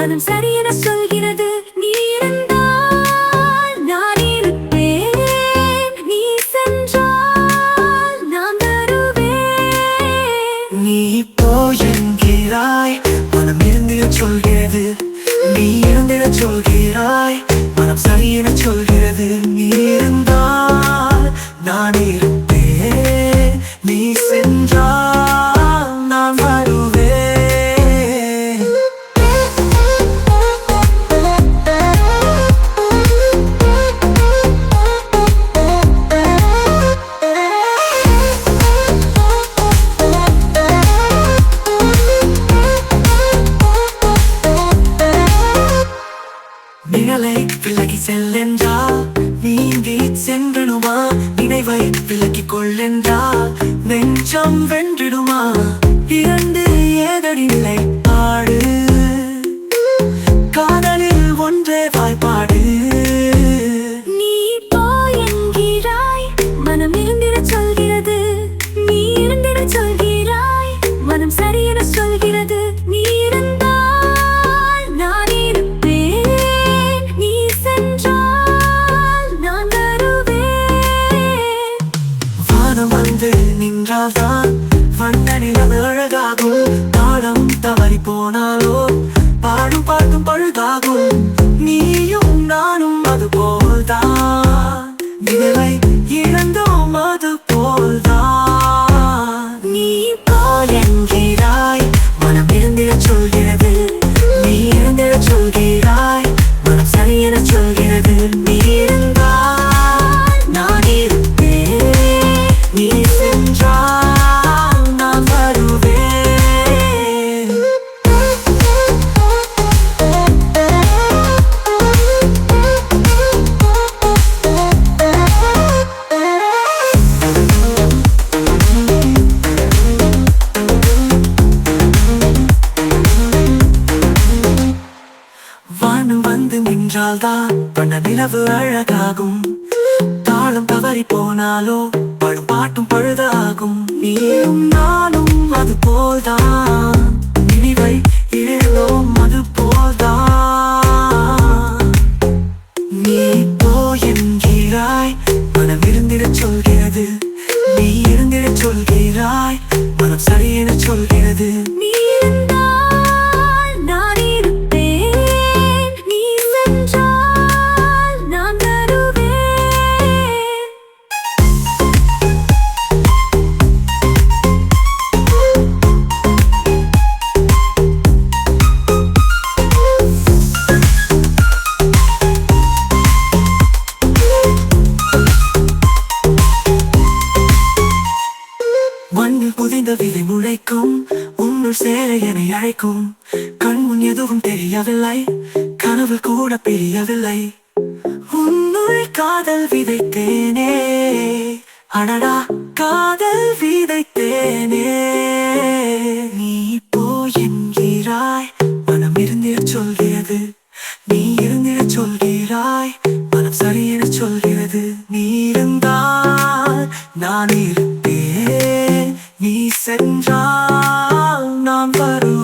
மனம் சரியென சொல்கிறது. நீ இருந்தால் நான் இருப்பேன். நீ சென்றால் நான் தருவேன் நீ இப்போ என்கிறாய். மனம் இருந்திட சொல்கிறது. நீ இருந்திட சொல்கிறாய். மனம் சரியென சொல்கிறது. நீ இருந்தால் நான் இருப்பேன். நீ சென்ற நிழலை விலகி செல்லென்றால் நீங்கி சென்றனுமா நினைவை விலக்கிக் கொள்ளென்றால் நெஞ்சம் வென்றிடுமா? இரண்டு ஏதடில்லை ஆடு வானம் வந்து நின்றால்தான் வண்ண அழகாகும். காலம் தவறி போனாலோ பாடும் பாட்டும் பழுதாகும். நீயும் நானும் அது போல்தான். நிலை இழந்தோம் அது போல்தான். நீ பால் என்கிறாய். மனம் இருந்திட சொல்கிறது. நீ இருந்திட சொல்கிறாய் வந்து நின்றால்தான் பண்ண நிலவு அழகாகும். தாளம் தவறி போனாலோ படும் பாட்டும் பழுதாகும். நீயும் நானும் அது போல்தான். நினைவை இழந்தோம் அது போல்தான். நீ போ என்கிறாய் மனம் இருந்திட சொல்கிறது. நீ இருந்திட சொல்கிறாய் மனம் சரியென சொல்கிறது. நீ மண்ணில் புதைந்த விதை முளைக்கும். உன்னுள் சேர என அழைக்கும். கண்முன் எதுவும் தெரியவில்லை. கனவு கூட பிரியவில்லை. உன்னுள் காதல் விதைத்தேனே. அடடா காதல் விதைத்தேனே. நீ இப்போ என்கிறாய். மனம் இருந்தே சொல்கிறது. நீ இருந்தே சொல்கிறாய். மனம் சரி என சொல்கிறது. நீ இருந்தால் நான் இருப்பேன். நீ சென்றால் நான் வரும்